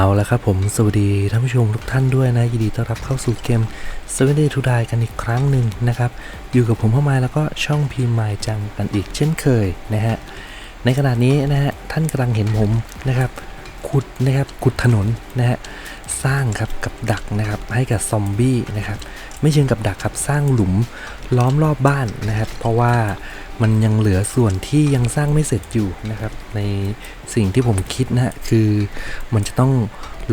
เอาละครับผม สวัสดีท่านผู้ชมทุกท่านด้วยนะ ยินดีต้อนรับเข้าสู่เกม Seven Day to Die กันอีกครั้งหนึ่งนะครับ อยู่กับผมพ่อไม้แล้วก็ช่องพีมายจังกันอีกเช่นเคยนะฮะ ในขณะนี้นะฮะ ท่านกำลังเห็นผมนะครับ ขุดนะครับ ขุดถนนนะฮะ สร้างครับกับดักนะครับให้กับซอมบี้นะครับไม่เชิงกับดักครับสร้างหลุมล้อมรอบบ้านนะครับ เพราะว่ามันยังเหลือส่วนที่ยังสร้างไม่เสร็จอยู่นะครับ ในสิ่งที่ผมคิดนะฮะคือมันจะต้อง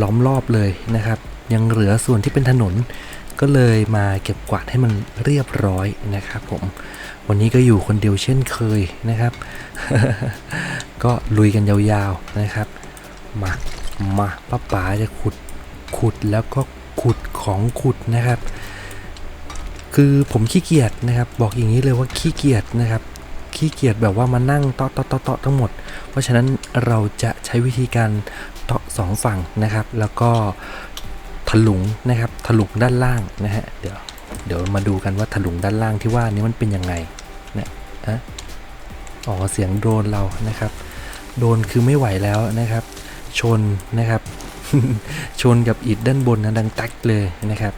ล้อมรอบเลยนะครับ ยังเหลือส่วนที่เป็นถนน ก็เลยมาเก็บกวาดให้มันเรียบร้อยนะครับ ผมวันนี้ก็อยู่คนเดียวเช่นเคยนะครับ ก็ลุยกันยาวๆนะครับ มามาป้าป๋าจะขุด ขุดแล้วก็ขุดของขุดนะครับ คือผมขี้เกียจนะครับ บอกอย่างนี้เลยว่าขี้เกียจนะครับขี้เกียจแบบว่ามานั่งเตาะเตาะเตาะเตาะทั้งหมด เพราะฉะนั้นเราจะใช้วิธีการเตาะสองฝั่งนะครับ แล้วก็ถลุงนะครับ ถลุงด้านล่างนะฮะ เดี๋ยว เดี๋ยวมาดูกันว่าถลุงด้านล่างที่ว่านี้มันเป็นยังไงเนี่ยอะอ๋อเสียงโดนเรานะครับ โดนคือไม่ไหวแล้วนะครับ ชนนะครับ ชนกับอิฐด้านบนนะดังตักเลยนะครับ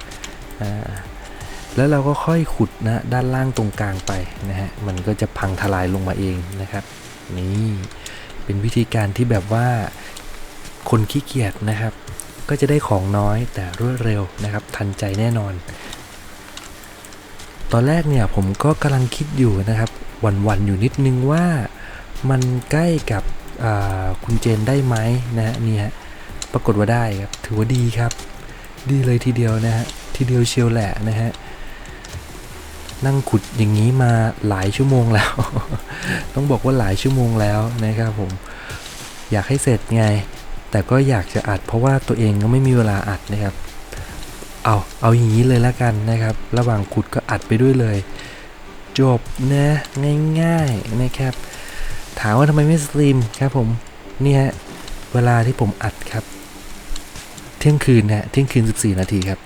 แล้วเราก็ค่อยขุดนะด้านล่างตรงกลางไปนะฮะมันก็จะพังทลายลงมาเองนะครับ นี่เป็นวิธีการที่แบบว่าคนขี้เกียจนะครับ ก็จะได้ของน้อยแต่รวดเร็วนะครับ ทันใจแน่นอน ตอนแรกเนี่ยผมก็กำลังคิดอยู่นะครับวันๆอยู่นิดนึงว่ามันใกล้กับคุณเจนได้ไหมนะฮะนี่ฮะ ปรากฏว่าได้ครับ ถือว่าดีครับ ดีเลยทีเดียวนะฮะ ทีเดียวเชียวแหละนะฮะ นั่งขุดอย่างนี้มาหลายชั่วโมงแล้ว ต้องบอกว่าหลายชั่วโมงแล้วนะครับผม อยากให้เสร็จไง แต่ก็อยากจะอัดเพราะว่าตัวเองก็ไม่มีเวลาอัดนะครับ เอา เอาอย่างนี้เลยละกันนะครับ ระหว่างขุดก็อัดไปด้วยเลย จบนะง่ายๆนะครับ ถามว่าทำไมไม่สตรีมครับผม เนี่ยเวลาที่ผมอัดครับ เที่ยงคืนนะเที่ยงคืน 14 นาทีครับ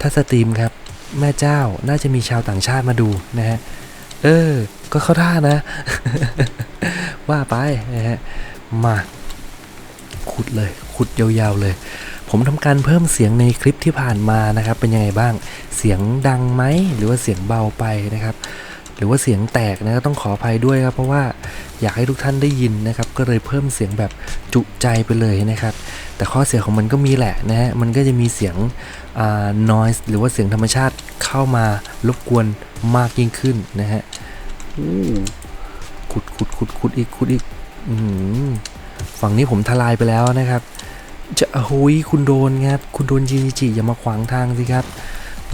ถ้าสตรีมครับ แม่เจ้าน่าจะมีชาวต่างชาติมาดูนะฮะ เออ ก็เข้าท่านะ ว่าไปนะฮะ มาขุดเลย ขุดยาวๆเลย ผมทำการเพิ่มเสียงในคลิปที่ผ่านมานะครับ เป็นยังไงบ้าง เสียงดังไหม หรือว่าเสียงเบาไปนะครับ หรือว่าเสียงแตกนะก็ต้องขออภัยด้วยครับ เพราะว่าอยากให้ทุกท่านได้ยินนะครับ ก็เลยเพิ่มเสียงแบบจุใจไปเลยนะครับ แต่ข้อเสียของมันก็มีแหละนะฮะมันก็จะมีเสียงอ่า noise หรือว่าเสียงธรรมชาติเข้ามารบกวนมากยิ่งขึ้นนะฮะขุดขุดขุดขุดอีกขุดอีกฝั่งนี้ผมทลายไปแล้วนะครับ จะโอ้ยคุณโดนครับคุณโดนจีจีอย่ามาขวางทางสิครับ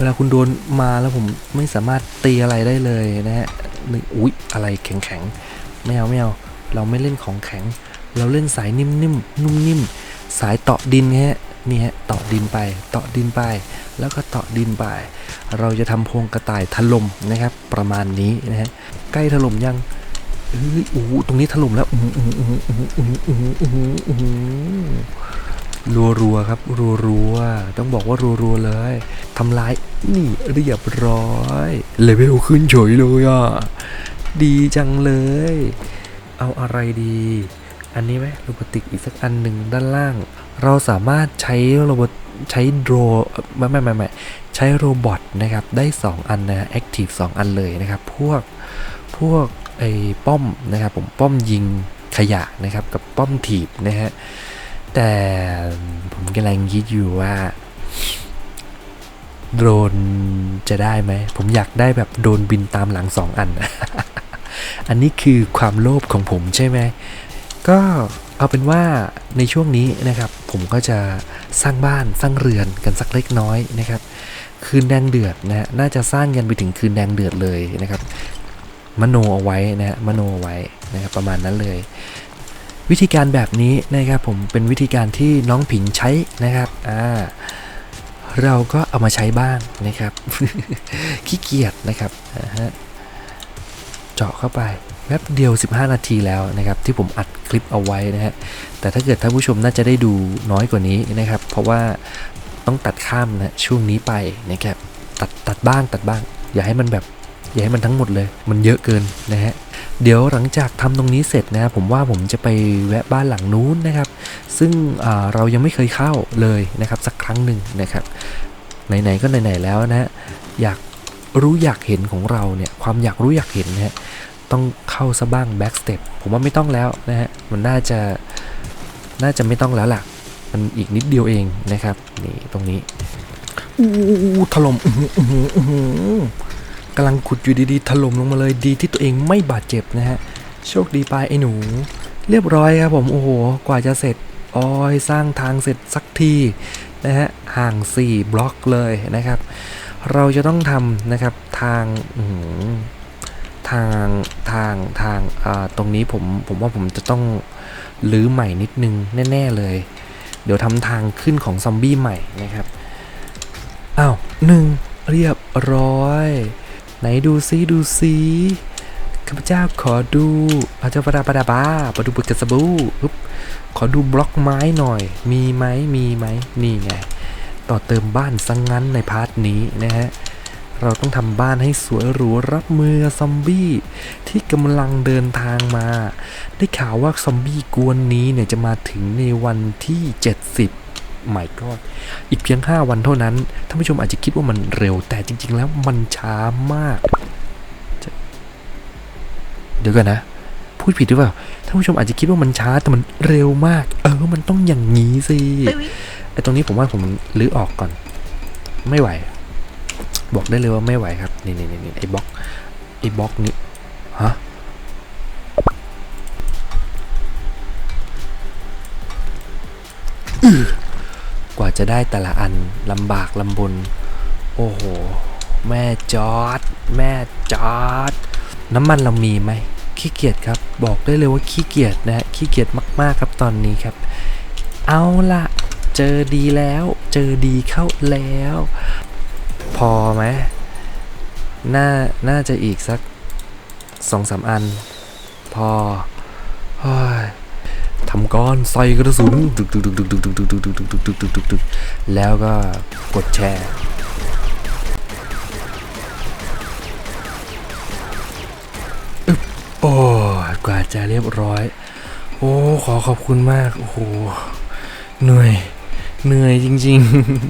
วลาคุณโดนมาแล้วผมไม่สามารถตีอะไรได้เลยนะฮะนี่อุ๊ยอะไรแข็งแข็งๆไม่เอาไม่เอาเราไม่เล่นของแข็ง เราเล่นสายนิ่มๆนุ่มนิ่มสายเตาะดินฮะนี่ฮะเตาะดินไปเตาะดินไป แล้วก็เตาะดินไป เราจะทำพวงกระต่ายถล่มนะครับ ประมาณนี้นะฮะใกล้ถล่มยังเอ้ยโอ้ตรงนี้ถล่มแล้วอื้อหืออื้อออื้อออื้อออื้ออือ รัวๆครับรัวๆต้องบอกว่ารัวๆเลยทำลายนี่เรียบร้อยเลเวลขึ้นเฉยเลยอะดีจังเลย เอาอะไรดี อันนี้ไหมโรบอติกอีกสักอันหนึ่งด้านล่าง เราสามารถใช้โรบอทใช้โดรไม่ไม่ไม่ไม่ใช้โรบอทนะครับ ได้ 2 อันนะแอคทีฟ2อันเลยนะครับ พวกพวกไอ้ป้อมนะครับผมป้อมยิงขยะนะครับกับป้อมถีบนะฮะ แต่ผมกำลังคิดอยู่ว่าโดรนจะได้ไหม ผมอยากได้แบบโดรนบินตามหลังสองอัน อันนี้คือความโลภของผมใช่ไหม ก็เอาเป็นว่าในช่วงนี้นะครับ ผมก็จะสร้างบ้านสร้างเรือนกันสักเล็กน้อยนะครับ คืนแดงเดือดนะฮะน่าจะสร้างกันไปถึงคืนแดงเดือดเลยนะครับ มโนเอาไว้นะฮะมโนเอาไว้นะครับประมาณนั้นเลย วิธีการแบบนี้นะครับผมเป็นวิธีการที่น้องผิงใช้นะครับอ่าเราก็เอามาใช้บ้างนะครับขี้เกียจนะครับเจาะเข้าไปแป๊บเดียว 15 นาทีแล้วนะครับ ที่ผมอัดคลิปเอาไว้นะฮะแต่ถ้าเกิดท่านผู้ชมน่าจะได้ดูน้อยกว่านี้นะครับ เพราะว่าต้องตัดข้ามนะช่วงนี้ไปนะครับตัดตัดบ้างตัดบ้าง อย่าให้มันแบบ อย่าให้มันทั้งหมดเลย มันเยอะเกินนะฮะเดี๋ยวหลังจากทำตรงนี้เสร็จนะผมว่าผมจะไปแวะบ้านหลังนู้นนะครับ ซึ่งเรายังไม่เคยเข้าเลยนะครับ สักครั้งหนึ่งนะครับไหนๆก็ไหนๆแล้วนะฮะอยากรู้อยากเห็นของเราเนี่ยความอยากรู้อยากเห็นนะฮะต้องเข้าซะบ้างแบ็กสเต็ปผมว่าไม่ต้องแล้วนะฮะมันน่าจะน่าจะไม่ต้องแล้วล่ะ มันอีกนิดเดียวเองนะครับนี่ตรงนี้อู้ถล่ม กำลังขุดอยู่ดีๆถล่มลงมาเลยดีที่ตัวเองไม่บาดเจ็บนะฮะ โชคดีไปไอ้หนู เรียบร้อยครับผมโอ้โห กว่าจะเสร็จออยสร้างทางเสร็จสักทีนะฮะห่าง 4 บล็อกเลยนะครับ เราจะต้องทำนะครับทางทางทางทางตรงนี้ผมผมว่าผมจะต้องรื้อใหม่นิดนึงแน่ ๆเลย เดี๋ยวทำทางขึ้นของซอมบี้ใหม่นะครับอ้าวหนึ่งเรียบร้อย ไหนดูซิดูซิข้าพเจ้าขอดูอาจจะปะดาปะดาบ้าปะดูปุกกะสบูปึ๊บขอดูบล็อกไม้หน่อย มีไหมมีไหมนี่ไง ต่อเติมบ้านสังงั้นในพาร์ทนี้นะฮะ เราต้องทำบ้านให้สวยหรูรับมือซอมบี้ที่กำลังเดินทางมา ได้ข่าวว่าซอมบี้กวนนี้เนี่ยจะมาถึงในวันที่ 70 หมายก็อีกเพียง 5 วันเท่านั้น ท่านผู้ชมอาจจะคิดว่ามันเร็ว แต่จริง ๆ แล้วมันช้ามากจะเดี๋ยวก่อนนะ พูดผิดหรือเปล่า ท่านผู้ชมอาจจะคิดว่ามันช้า แต่มันเร็วมาก เออ มันต้องอย่างนี้สิ ไอตรงนี้ผมว่าผมลื้อออกก่อน ไม่ไหว บอกได้เลยว่าไม่ไหวครับ นี่นี่นี่นี่ไอ้บล็อก ไอ้บล็อกนี้ ฮะ จะได้แต่ละอันลำบากลำบน โอ้โห แม่จอด แม่จอด น้ำมันเรามีไหมขี้เกียจครับ บอกได้เลยว่าขี้เกียจนะฮะขี้เกียจมากๆครับตอนนี้ครับ เอาละเจอดีแล้ว เจอดีเข้าแล้ว พอไหมน่าน่าจะอีกสักสองสามอัน พอเฮ้ ทำก้อนใส่กระสุนแล้วก็กดแชร์โอ้กว่าจะเรียบร้อย โอ้ ขอขอบคุณมาก โอ้โห เหนื่อย เหนื่อยจริง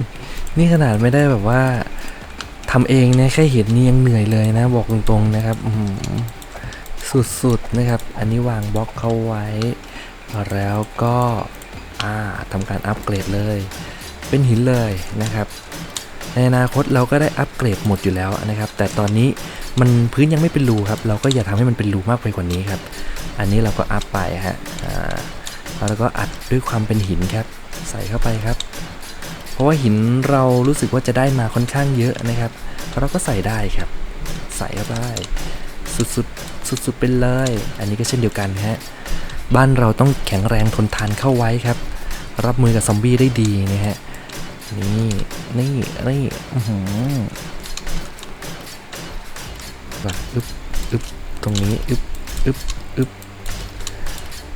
ๆ นี่ขนาดไม่ได้แบบว่าทำเองนะแค่เห็นนี่ยังเหนื่อยเลยนะ บอกตรงๆนะครับสุดๆนะครับ อันนี้วางบล็อกเข้าไว้ แล้วก็ทำการอัปเกรดเลย เป็นหินเลยนะครับ ในอนาคตเราก็ได้อัปเกรดหมดอยู่แล้วนะครับ แต่ตอนนี้มันพื้นยังไม่เป็นรูครับ เราก็อย่าทำให้มันเป็นรูมากไปกว่านี้ครับ อันนี้เราก็อัพไปฮะแล้วก็อัดด้วยความเป็นหินครับ ใส่เข้าไปครับ เพราะว่าหินเรารู้สึกว่าจะได้มาค่อนข้างเยอะนะครับเราก็ใส่ได้ครับ ใส่เข้าไปสุดๆสุดๆไปเลย อันนี้ก็เช่นเดียวกันฮะ บ้านเราต้องแข็งแรงทนทานเข้าไว้ครับ รับมือกับซอมบี้ได้ดีนะฮะนี่นี่นี่อื้อหือว่าอึ๊บอึบตรงนี้อึบอึบอึบ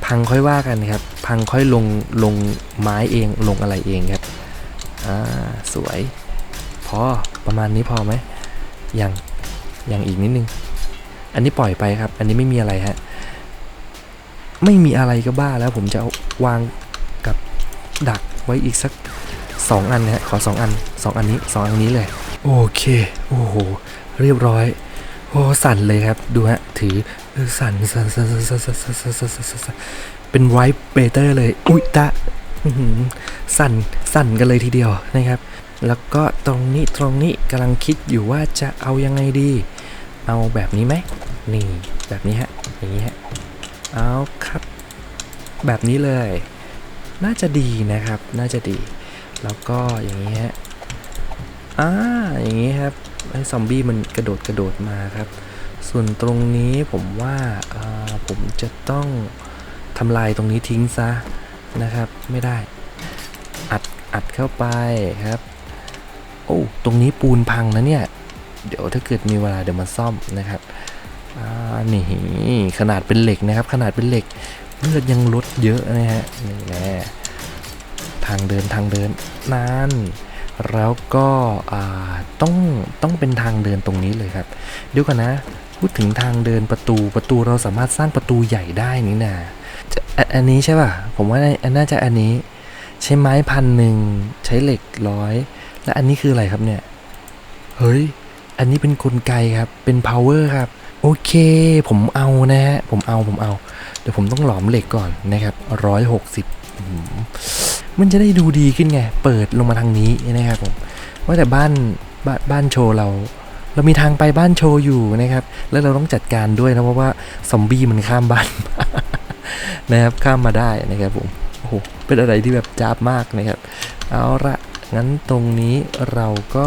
พังค่อยว่ากันครับ พังค่อยลงลงไม้เองลงอะไรเองครับอ่าสวย พอประมาณนี้พอไหมยังยังอีกนิดนึง อันนี้ปล่อยไปครับ อันนี้ไม่มีอะไรฮะ ไม่มีอะไรก็บ้าแล้วผมจะาวางกับดักไว้อีกสักสองอันนะฮะขอสองอันสองอันนี้สองอันนี้เลย โอเค โอ้โห เรียบร้อย โอ้สั่นเลยครับ ดูฮะ ถือสั่นสั่นสั่นสั่นสั่นสั่นสั่นสั่นสั่นสั่นเป็นไวท์เบเตอร์เลย อุ้ยตะสั่นสั่นกันเลยทีเดียวนะครับ แล้วก็ตรงนี้ตรงนี้กำลังคิดอยู่ว่าจะเอายังไงดี เอาแบบนี้ไหมนี่แบบนี้ฮะอย่างนี้ฮะ เอาครับ แบบนี้เลย น่าจะดีนะครับ น่าจะดี แล้วก็อย่างนี้ฮะอ่าอย่างนี้ครับให้ซอมบี้มันกระโดดกระโดดมาครับ ส่วนตรงนี้ผมว่าผมจะต้องทำลายตรงนี้ทิ้งซะนะครับ ไม่ได้ อัดอัดเข้าไปครับ โอ้ตรงนี้ปูนพังนะเนี่ย เดี๋ยวถ้าเกิดมีเวลาเดี๋ยวมาซ่อมนะครับ นี่ขนาดเป็นเหล็กนะครับ ขนาดเป็นเหล็กเลือดยังลดเยอะนะฮะนี่แน่ทางเดินทางเดินนั่นแล้วก็ต้องต้องเป็นทางเดินตรงนี้เลยครับเดี๋ยวก่อนนะ พูดถึงทางเดินประตูประตูเราสามารถสร้างประตูใหญ่ได้นี่นะอันนี้ใช่ป่ะ ผมว่าอันน่าจะอันนี้ ใช้ไม้พันหนึ่งใช้เหล็กร้อยและอันนี้คืออะไรครับเนี่ย เฮ้ย อันนี้เป็นกลไกครับเป็น power ครับ อเค ผมเอานะฮะ ผมเอา ผมเอา เดี๋ยวผมต้องหลอมเหล็กก่อนนะครับร้อยหกสิบมันจะได้ดูดีขึ้นไง เปิดลงมาทางนี้นะครับผม ว่าแต่บ้านบ้านบ้านโชว์เรา เรามีทางไปบ้านโชว์อยู่นะครับ แล้วเราต้องจัดการด้วยนะเพราะว่าซอมบี้มันข้ามบ้านนะครับ ข้ามมาได้นะครับผม โอ้โห เป็นอะไรที่แบบจ้าบมากนะครับ เอาละงั้นตรงนี้เราก็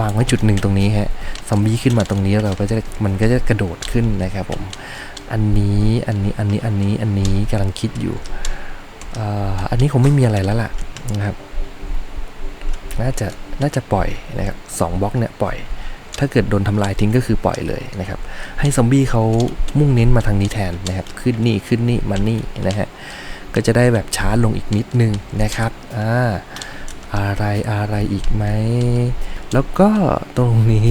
วางไว้จุดหนึ่งตรงนี้ฮะซอมบี้ขึ้นมาตรงนี้เราก็จะมันก็จะกระโดดขึ้นนะครับผมอันนี้อันนี้อันนี้อันนี้อันนี้กำลังคิดอยู่อันนี้คงไม่มีอะไรแล้วล่ะนะครับน่าจะน่าจะปล่อยนะครับสองบล็อกเนี่ยปล่อย ถ้าเกิดโดนทำลายทิ้งก็คือปล่อยเลยนะครับ ให้ซอมบี้เขามุ่งเน้นมาทางนี้แทนนะครับ ขึ้นนี่ขึ้นนี่มานี่นะฮะก็จะได้แบบช้าลงอีกนิดนึงนะครับอ่าอะไรอะไรอีกไหม แล้วก็ตรงนี้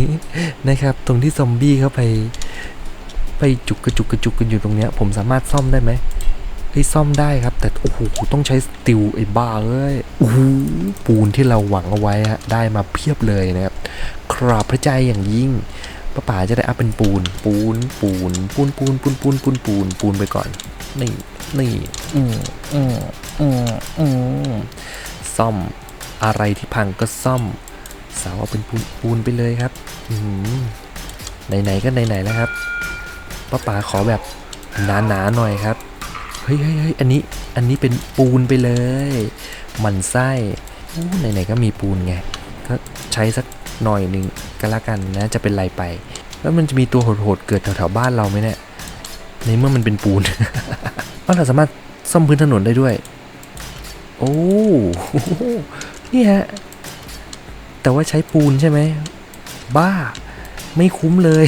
นะครับ ตรงที่ซอมบี้เข้าไป ไปจุกกระจุกกระจุกกันอยู่ตรงเนี้ย ผมสามารถซ่อมได้ไหมเฮ้ยซ่อมได้ครับ แต่โอ้โหต้องใช้สติลไอ้บ้าเอ้ยโอ้โหปูนที่เราหวังเอาไว้ฮะได้มาเพียบเลยนะครับขอบพระใจอย่างยิ่งป้าป๋าจะได้อัพเป็นปูน ปูนปูนปูนปูนปูนปูนปูนปูนปูนไปก่อนนี่นี่อืมอืมอืมอืมซ่อมอะไรที่พังก็ซ่อม เสาเอาเป็นปูนไปเลยครับอืมไหนๆก็ไหนๆแล้วครับป้าป๋าขอแบบหนาๆหน่อยครับเฮ้ยเฮ้ยเฮ้ยอันนี้อันนี้เป็นปูนไปเลย มันไส้อู้ไหนๆก็มีปูนไงก็ใช้สักหน่อยหนึ่งก็แล้วกันนะจะเป็นไรไป แล้วมันจะมีตัวโหดๆเกิดแถวๆบ้านเราไหมเนี่ยในเมื่อมันเป็นปูนว่าเราสามารถซ่อมพื้นถนนได้ด้วย โอ้นี่ฮะ แต่ว่าใช้ปูนใช่ไหม บ้า ไม่คุ้มเลย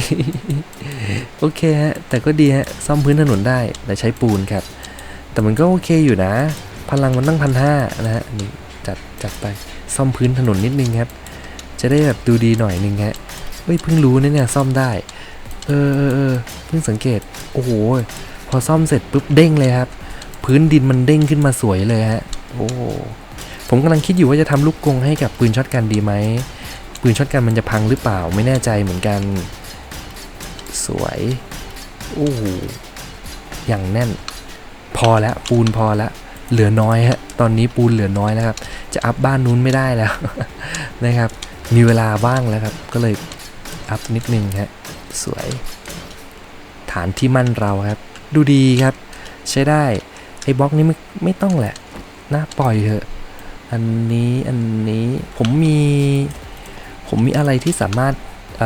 โอเคฮะ แต่ก็ดีฮะ ซ่อมพื้นถนนได้ แต่ใช้ปูนครับ แต่มันก็โอเคอยู่นะ พลังมันตั้งพันห้านะฮะ นี่จัดจัดไป ซ่อมพื้นถนนนิดนึงครับ จะได้แบบดูดีหน่อยนึงฮะ เฮ้ย เพิ่งรู้นะเนี่ย ซ่อมได้ เออเออเออเพิ่งสังเกต โอ้โห พอซ่อมเสร็จปุ๊บเด้งเลยครับ พื้นดินมันเด้งขึ้นมาสวยเลยฮะ โอ้ ผมกำลังคิดอยู่ว่าจะทำลูกกรงให้กับปืนช็อตกันดีไหม ปืนช็อตกันมันจะพังหรือเปล่าไม่แน่ใจเหมือนกัน สวยโอ้โหอย่างแน่น พอแล้วปูนพอแล้วเหลือน้อยฮะตอนนี้ปูนเหลือน้อยแล้วครับ จะอัพบ้านนู้นไม่ได้แล้วนะครับ มีเวลาว่างแล้วครับ ก็เลยอัพนิดนึงฮะสวย ฐานที่มั่นเราครับ ดูดีครับ ใช้ได้ไอ้บล็อกนี้ไม่ไม่ต้องแหละนะปล่อยเถอะ อันนี้อันนี้ผมมีผมมีอะไรที่สามารถเ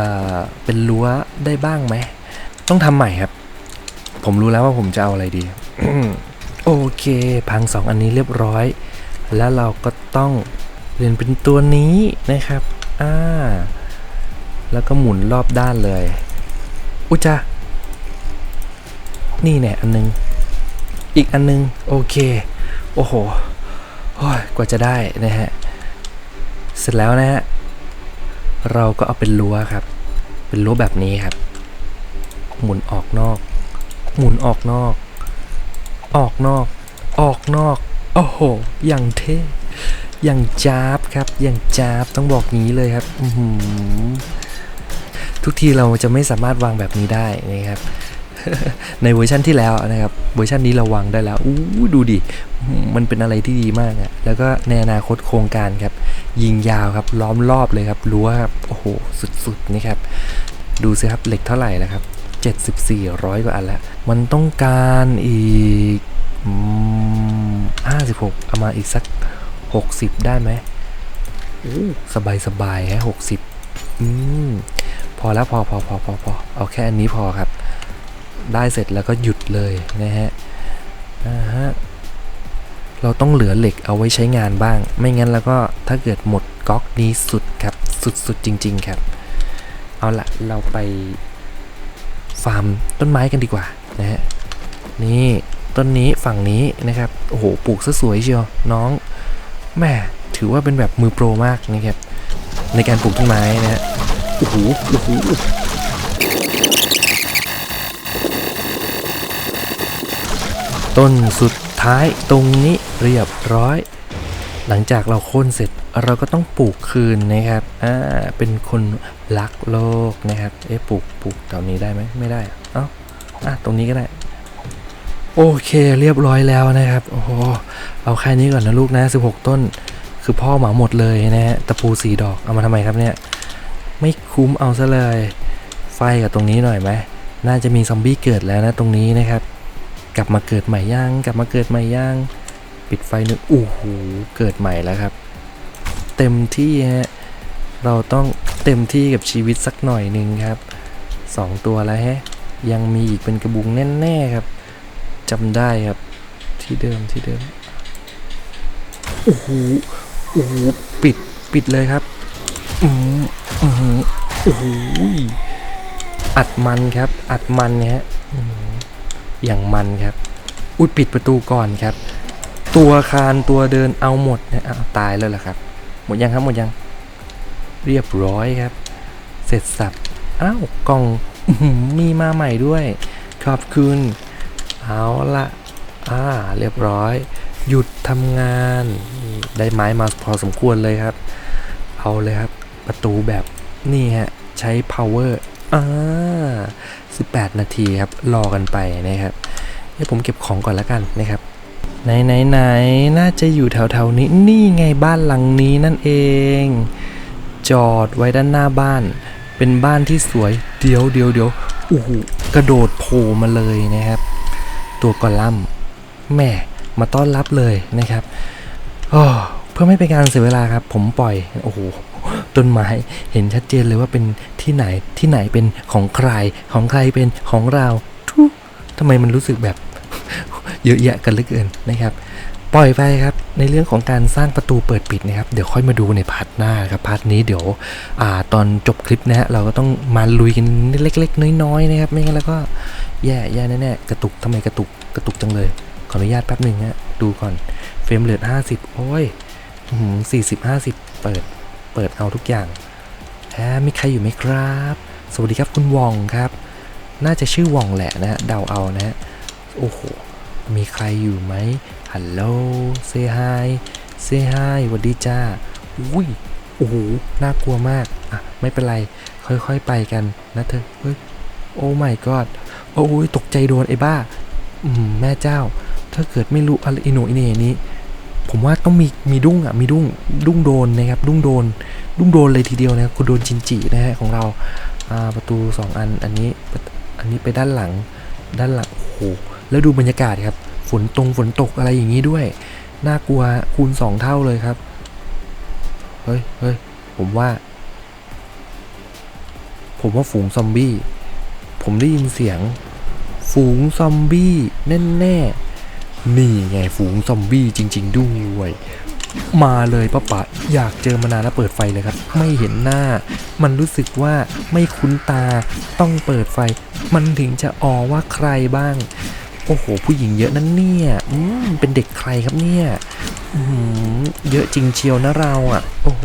เป็นรั้วได้บ้างไหม ต้องทำใหม่ครับ ผมรู้แล้วว่าผมจะเอาอะไรดี โอเค พังสองอันนี้เรียบร้อย แล้วเราก็ต้องเปลี่ยนเป็นตัวนี้นะครับ อ่า แล้วก็หมุนรอบด้านเลย อุจานี่เนี่ยอันนึง อีกอันนึง โอเค โอ้โห โอ้ยกว่าจะได้นะฮะ เสร็จแล้วนะฮะ เราก็เอาเป็นรั้วครับ เป็นรั้วแบบนี้ครับ หมุนออกนอก หมุนออกนอก ออกนอก ออกนอก โอ้โห อย่างเท่อย่างจ้าบครับ อย่างจ้าบต้องบอกงี้เลยครับ ทุกทีเราจะไม่สามารถวางแบบนี้ได้นะครับ ในเวอร์ชันที่แล้วนะครับเวอร์ชันนี้ราวางได้แล้วอู้ดูดิ มันเป็นอะไรที่ดีมากอะแล้วก็ในอนาคตโครงการครับ ยิงยาวครับล้อมรอบเลยครับรั้วครับโอ้โหสุดๆนี่ครับดูสิครับเหล็กเท่าไหร่แล้วครับ7400กว่าอันล้วมันต้องการอีกอืม56เอามาอีกสัก 60 ได้ไหมสบายสบายๆฮะ60อืมพอแล้วพอพอพอพอพอเอาแค่อันนี้พอครับ ได้เสร็จแล้วก็หยุดเลยนะฮะอ่าฮะเราต้องเหลือเหล็กเอาไว้ใช้งานบ้าง ไม่งั้นแล้วก็ถ้าเกิดหมดก๊อกนี้สุดครับ สุดๆจริง ๆ ครับ เอาละเราไปฟาร์มต้นไม้กันดีกว่านะฮะนี่ต้นนี้ฝั่งนี้นะครับ โอ้โหปลูกซะสวยเชียวน้องแม่ถือว่าเป็นแบบมือโปรมากนะครับในการปลูกต้นไม้นะฮะโอ้โหโอ้โห ต้นสุดท้ายตรงนี้เรียบร้อย หลังจากเราโค่นเสร็จเราก็ต้องปลูกคืนนะครับ อ่า เป็นคนรักโลกนะครับ เอ๊ะปลูกปลูกแถวนี้ได้ไหมไม่ได้อะเอ้าอะตรงนี้ก็ได้ โอเคเรียบร้อยแล้วนะครับ โอ้โห เอาแค่นี้ก่อนนะลูกนะ 16 ต้น คือพ่อเหมาหมดเลยนะฮะ ตะปูสีดอก เอามาทำไมครับเนี่ย ไม่คุ้มเอาซะเลย ไฟกับตรงนี้หน่อยไหม น่าจะมีซอมบี้เกิดแล้วนะตรงนี้นะครับ กลับมาเกิดใหม่ย่าง กลับมาเกิดใหม่ย่าง ปิดไฟหนึ่งโอ้โหเกิดใหม่แล้วครับ เต็มที่ฮะเราต้องเต็มที่กับชีวิตสักหน่อยหนึ่งครับสองตัวแล้วฮะยังมีอีกเป็นกระบุงแน่ๆครับจำได้ครับที่เดิมที่เดิมโอ้โหโอ้โหปิดปิดเลยครับอืมอืมโอ้โหอัดมันครับ อัดมันเนี่ยฮะอืม อย่างมันครับ อุ้ยปิดประตูก่อนครับ ตัวคานตัวเดินเอาหมดนะอ้าวตายแล้วล่ะครับ หมดยังครับหมดยัง เรียบร้อยครับ เสร็จสับ อ้าวกล่องมีมาใหม่ด้วย ขอบคุณ เอาละอ่า เรียบร้อย หยุดทำงาน ได้ไม้มาพอสมควรเลยครับ เอาเลยครับ ประตูแบบนี่ฮะ ใช้ power อ่า18นาทีครับ รอกันไปนะครับเดี๋ยวผมเก็บของก่อนแล้วกันนะครับไหนไหนไหนน่าจะอยู่แถวๆนี้ นี่ไงบ้านหลังนี้นั่นเอง จอดไว้ด้านหน้าบ้าน เป็นบ้านที่สวย เดี๋ยวเดี๋ยวเดี๋ยวโอ้โหกระโดดโผล่มาเลยนะครับ ตัวกอลัมแม่มาต้อนรับเลยนะครับเพื่อไม่เป็นการเสียเวลาครับ ผมปล่อย โอ้โห ต้นไม้เห็นชัดเจนเลยว่าเป็นที่ไหนที่ไหนเป็นของใครของใครเป็นของเราทุทำไมมันรู้สึกแบบเยอะแยะกันเหลือเกินนะครับ ปล่อยไปครับในเรื่องของการสร้างประตูเปิดปิดนะครับ เดี๋ยวค่อยมาดูในพาร์ทหน้าครับพาร์ทนี้เดี๋ยวอตอนจบคลิปนะฮะเราก็ต้องมาลุยกันเล็ก ๆ น้อยๆนะครับ ไม่งั้นแล้วก็แย่แย่แน่ๆกระตุกทำไมกระตุกกระตุกจังเลย ขออนุญาตแป๊บหนึ่งฮะดูก่อนเฟรมเรท50โอ้ยสี่สิบห้าสิบเปิด เปิดเอาทุกอย่างแฮมีใครอยู่ไหมครับ สวัสดีครับคุณวองครับ น่าจะชื่อวองแหละนะฮะเดาเอานะฮะโอ้โห มีใครอยู่ไหมฮัลโหลเซฮายเซฮายสวัสดีจ้าอุ้ยโอ้โหน่ากลัวมาก อะ ไม่เป็นไร ค่อยๆไปกันนะเธอเฮ้ยโอ้ my god โอ้ยตกใจโดนไอ้บ้า อืม แม่เจ้า ถ้าเกิดไม่รู้อะไรอิโหนอิเหน่นี้ ผมว่าต้องมีมีดุ้งอะมีดุ้งดุ้งโดนนะครับดุ้งโดนดุ้งโดนเลยทีเดียวนะครับคุณโดนจินจินะฮะของเราประตูสองอันอันนี้อันนี้ไปด้านหลังด้านหลังโอ้โหแล้วดูบรรยากาศครับฝนตรงฝนตกอะไรอย่างนี้ด้วย น่ากลัวคูณสองเท่าเลยครับ เฮ้ยเฮ้ยผมว่า ผมว่าฝูงซอมบี้ ผมได้ยินเสียง ฝูงซอมบี้แน่แน่ๆ นี่ไงฝูงซอมบี้จริง ๆ ด้วย มาเลยป้าป๋าอยากเจอมานานแล้วเปิดไฟเลยครับ ไม่เห็นหน้า มันรู้สึกว่าไม่คุ้นตาต้องเปิดไฟ มันถึงจะออว่าใครบ้าง โอ้โห ผู้หญิงเยอะนั่นเนี่ยอืมเป็นเด็กใครครับเนี่ยอืมเยอะจริงเชียวนะเราอะ โอ้โห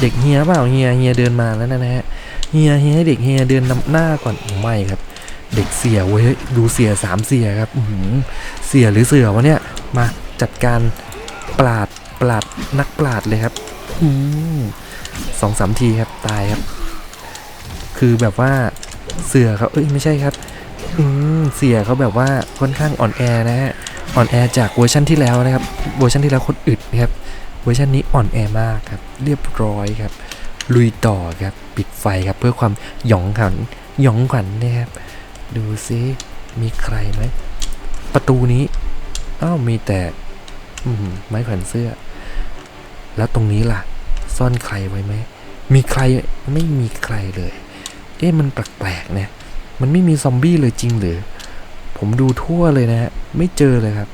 เด็กเฮียเปล่าเฮียเฮียเดินมาแล้วนะฮะเฮียเฮียให้เด็กเฮียเดินนำหน้าก่อนไม่ครับ เด็กเสียเว้ยดูเสียสามเสียครับเสียหรือเสือวะเนี่ยมาจัดการปราดปราดนักปราดเลยครับอืสองสามทีครับตายครับ คือแบบว่าเสือเขาเอ้ยไม่ใช่ครับอืเสียเขาแบบว่าค่อนข้างอ่อนแอนะฮะอ่อนแอจากเวอร์ชันที่แล้วนะครับเวอร์ชันที่แล้วคนอึดนะครับเวอร์ชันนี้อ่อนแอมากครับ เรียบร้อยครับ ลุยต่อครับ ปิดไฟครับเพื่อความหยองขันหยองขวัญนะครับ ดูซิมีใครไหม ประตูนี้ อ้าว มีแต่อืมไม้แขวนเสื้อ แล้วตรงนี้ล่ะ ซ่อนใครไว้ไหม มีใครไม่มีใครเลย เอ๊ะมันแปลกๆเนะมันไม่มีซอมบี้เลยจริงหรือ ผมดูทั่วเลยนะฮะ ไม่เจอเลยครับ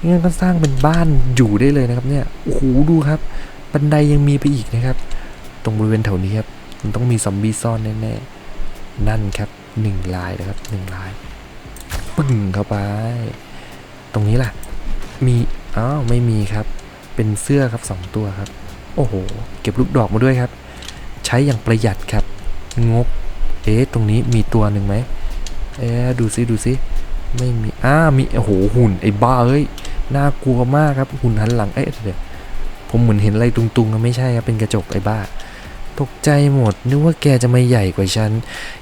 งั้นก็สร้างเป็นบ้านอยู่ได้เลยนะครับ เนี่ย โอ้โห ดูครับ บันไดยังมีไปอีกนะครับ ตรงบริเวณแถวนี้ครับ มันต้องมีซอมบี้ซ่อนแน่ๆ นั่นครับ หนึ่งลายนะครับหนึ่งลายปึ้งเข้าไป ตรงนี้ล่ะ มีอ้าวไม่มีครับ เป็นเสื้อครับสองตัวครับ โอ้โห เก็บลูกดอกมาด้วยครับ ใช้อย่างประหยัดครับ งก เอ๊ะตรงนี้มีตัวหนึ่งไหมเอ๊ะดูซิดูซิไม่มีอ้ามีโอ้โหหุ่นไอ้บ้าเอ้ยน่ากลัวมากครับหุ่นหันหลังเอ๊ะเดี๋ยวผมเหมือนเห็นอะไรตุงๆนะไม่ใช่ครับเป็นกระจกไอ้บ้า ตกใจหมด นึกว่าแกจะไม่ใหญ่กว่าฉัน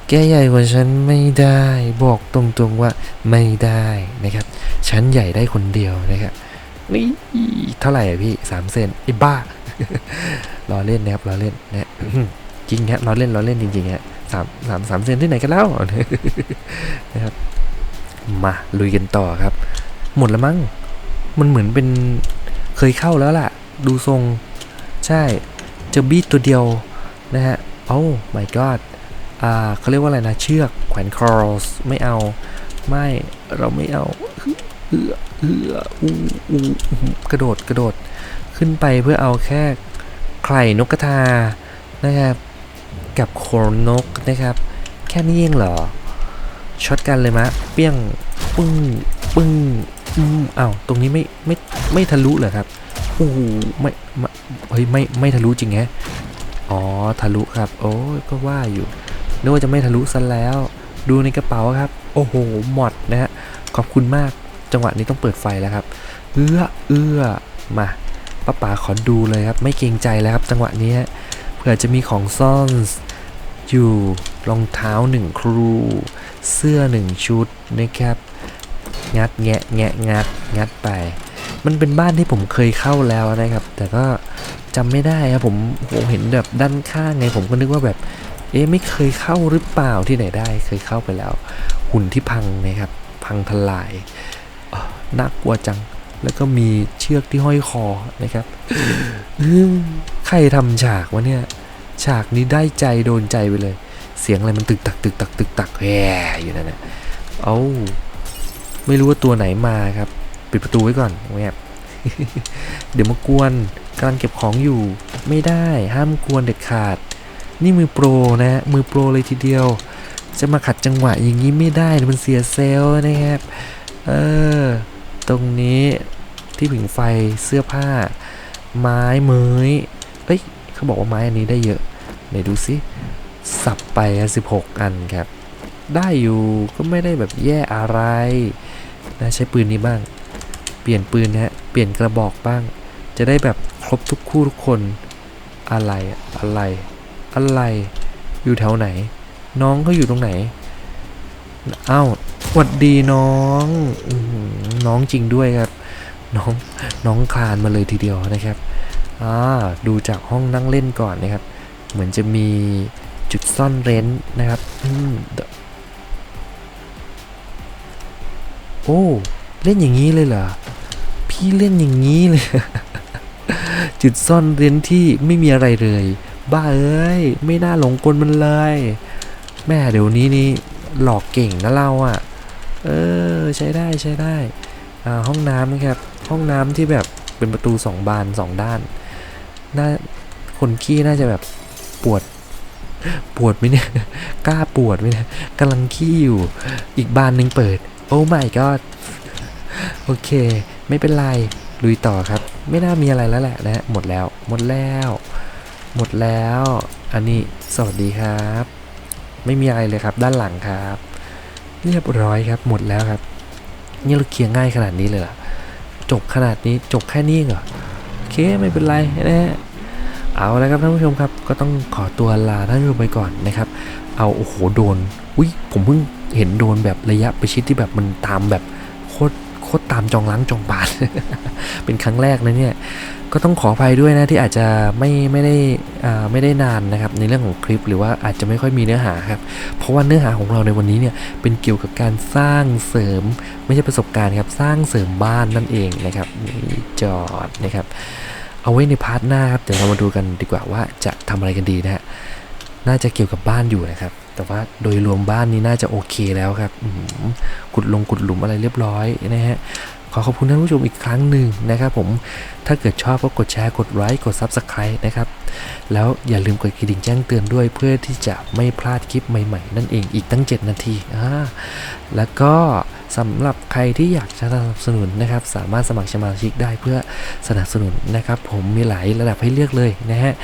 แกใหญ่กว่าฉันไม่ได้ บอกตรงๆว่าไม่ได้นะครับ ฉันใหญ่ได้คนเดียวนะครับ นี่เท่าไหร่อะพี่สามเซนไอ้บ้าล้อเล่นนะครับล้อเล่นนะจริงฮะล้อเล่นล้อเล่นจริงๆฮะสามสามสามเซนที่ไหนกันแล้วนะครับ มาลุยกันต่อครับ หมดแล้วมั้ง มันเหมือนเป็นเคยเข้าแล้วล่ะ ดูทรง ใช่ เจอบีดตัวเดียว นะฮะโอ้ my god อ่าเขาเรียกว่าอะไรนะ เชือกแขวนคอร์สไม่เอา ไม่เราไม่เอาเอือเอืออูอูอูกระโดดกระโดดขึ้นไปเพื่อเอาแค่ไข่นกกระทานะครับ กับโคนนกนะครับ แค่นี้เองเหรอช็อตกันเลยมะ เปี้ยงปึ้งปึ้งอืมอ้าวตรงนี้ไม่ไม่ไม่ทะลุเหรอครับโอ้โหไม่ไม่เฮ้ยไม่ไม่ทะลุจริงแฮะ อ๋อทะลุครับ โอ้ยก็ว่าอยู่นึกว่าจะไม่ทะลุซะแล้ว ดูในกระเป๋าครับ โอ้โหหมดนะฮะขอบคุณมากจังหวะนี้ต้องเปิดไฟแล้วครับ เอื้อเอื้อมาป้าป๋าขอดูเลยครับ ไม่เกรงใจแล้วครับ จังหวะนี้เผื่อจะมีของซ่อนอยู่รองเท้าหนึ่งครู เสื้อหนึ่งชุดนะครับ งัดแงะแงะงัดงัดไป มันเป็นบ้านที่ผมเคยเข้าแล้วนะครับ แต่ก็ จำไม่ได้ครับผมผมเห็นแบบด้านข้างไงผมก็นึกว่าแบบ เอ๊ะไม่เคยเข้าหรือเปล่าที่ไหนได้เคยเข้าไปแล้ว หุ่นที่พังนะครับ พังทลายน่ากลัวจัง แล้วก็มีเชือกที่ห้อยคอนะครับใครทำฉากวะเนี่ย ฉากนี้ได้ใจโดนใจไปเลย เสียงอะไรมันตึกตักตึกตักตึกตักแหมอยู่นั่นนะเอาไม่รู้ว่าตัวไหนมาครับ ปิดประตูไว้ก่อนแวบเดี๋ยวมากวน กำลังเก็บของอยู่ ไม่ได้ห้ามกวนเด็ดขาด นี่มือโปรนะฮะมือโปรเลยทีเดียว จะมาขัดจังหวะอย่างนี้ไม่ได้มันเสียเซลล์นะครับ เออ ตรงนี้ที่ผิงไฟเสื้อผ้า ไม้เมยเอ้ยเขาบอกว่าไม้อันนี้ได้เยอะไหนดูสิสับไปสิบหกอันครับ ได้อยู่ก็ไม่ได้แบบแย่อะไรนะใช้ปืนนี้บ้าง เปลี่ยนปืนนะฮะ เปลี่ยนกระบอกบ้าง จะได้แบบ ครบทุกคู่ทุกคน อะไรอะไร อะไร อยู่แถวไหน น้องเขาอยู่ตรงไหนอ้าวหวัดดีน้องอน้องจริงด้วยครับ น้องน้องคลานมาเลยทีเดียวนะครับอ่าดูจากห้องนั่งเล่นก่อนนะครับ เหมือนจะมีจุดซ่อนเร้นนะครับอืมโอ้ เล่นอย่างนี้เลยเหรอ พี่เล่นอย่างนี้เลย จุดซ่อนเร้นที่ไม่มีอะไรเลย บ้าเอ้ย ไม่น่าหลงกลมันเลย แม่เดี๋ยวนี้นี่หลอกเก่งนะเราอะ่ะ เออ ใช้ได้ใช้ได้อ่าห้องน้ำนะครับ ห้องน้ำที่แบบเป็นประตูสองบานสองด้านน่าคนขี้น่าจะแบบปวดปวดไหมเนี่ยกล้าปวดไหมเนี่ยกำลังขี้อยู่ อีกบานหนึ่งเปิด โอ้ my god โอเค ไม่เป็นไรลุยต่อครับ ไม่น่ามีอะไรแล้วแหละนะฮะหมดแล้ว หมดแล้ว หมดแล้ว อันนี้สวัสดีครับ ไม่มีอะไรเลยครับ ด้านหลังครับ เรียบร้อยครับ หมดแล้วครับ นี่เราเคลียร์ง่ายขนาดนี้เลยเหรอจบขนาดนี้จบแค่นี้เหรอโอเคไม่เป็นไรนะฮะเอาแล้วครับท่านผู้ชมครับ ก็ต้องขอตัวลาท่านผู้ชมไปก่อนนะครับ เอาโอ้โหโดนอุ้ยผมเพิ่งเห็นโดนแบบระยะประชิดที่แบบมันตามแบบโคตร ตรตามจองล้างจองบานเป็นครั้งแรกนะเนี่ย ก็ต้องขออภัยด้วยนะที่อาจจะไม่ไม่ได้อ่าไม่ได้นานนะครับ ในเรื่องของคลิปหรือว่าอาจจะไม่ค่อยมีเนื้อหาครับ เพราะว่าเนื้อหาของเราในวันนี้เนี่ยเป็นเกี่ยวกับการสร้างเสริมไม่ใช่ประสบการณ์ครับสร้างเสริมบ้านนั่นเองนะครับจอดนะครับเอาไว้ในพาร์ทหน้าครับเดี๋ยวเรามาดูกันดีกว่าว่าจะทำอะไรกันดีนะฮะน่าจะเกี่ยวกับบ้านอยู่นะครับ แต่ว่าโดยรวมบ้านนี้น่าจะโอเคแล้วครับขุดลงขุดหลุมอะไรเรียบร้อยนะฮะขอขอบคุณท่านผู้ชมอีกครั้งหนึ่งนะครับผมถ้าเกิดชอบก็กดแชร์กดไลค์กด Subscribe นะครับแล้วอย่าลืมกดกระดิ่งแจ้งเตือนด้วยเพื่อที่จะไม่พลาดคลิปใหม่ๆ นั่นเองอีกตั้ง 7 นาทีอ่าแล้วก็สำหรับใครที่อยากจะสนับสนุนนะครับ สามารถสมัครสมาชิกได้เพื่อสนับสนุนนะครับ ผมมีหลายระดับให้เลือกเลยนะฮะ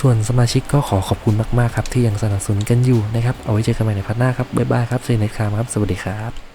ส่วนสมาชิกก็ขอขอบคุณมากๆครับที่ยังสนับสนุนกันอยู่นะครับ เอาไว้เจอกันใหม่ในพัดหน้าครับ บ๊ายบายครับเซนเนคามครับ สวัสดีครับ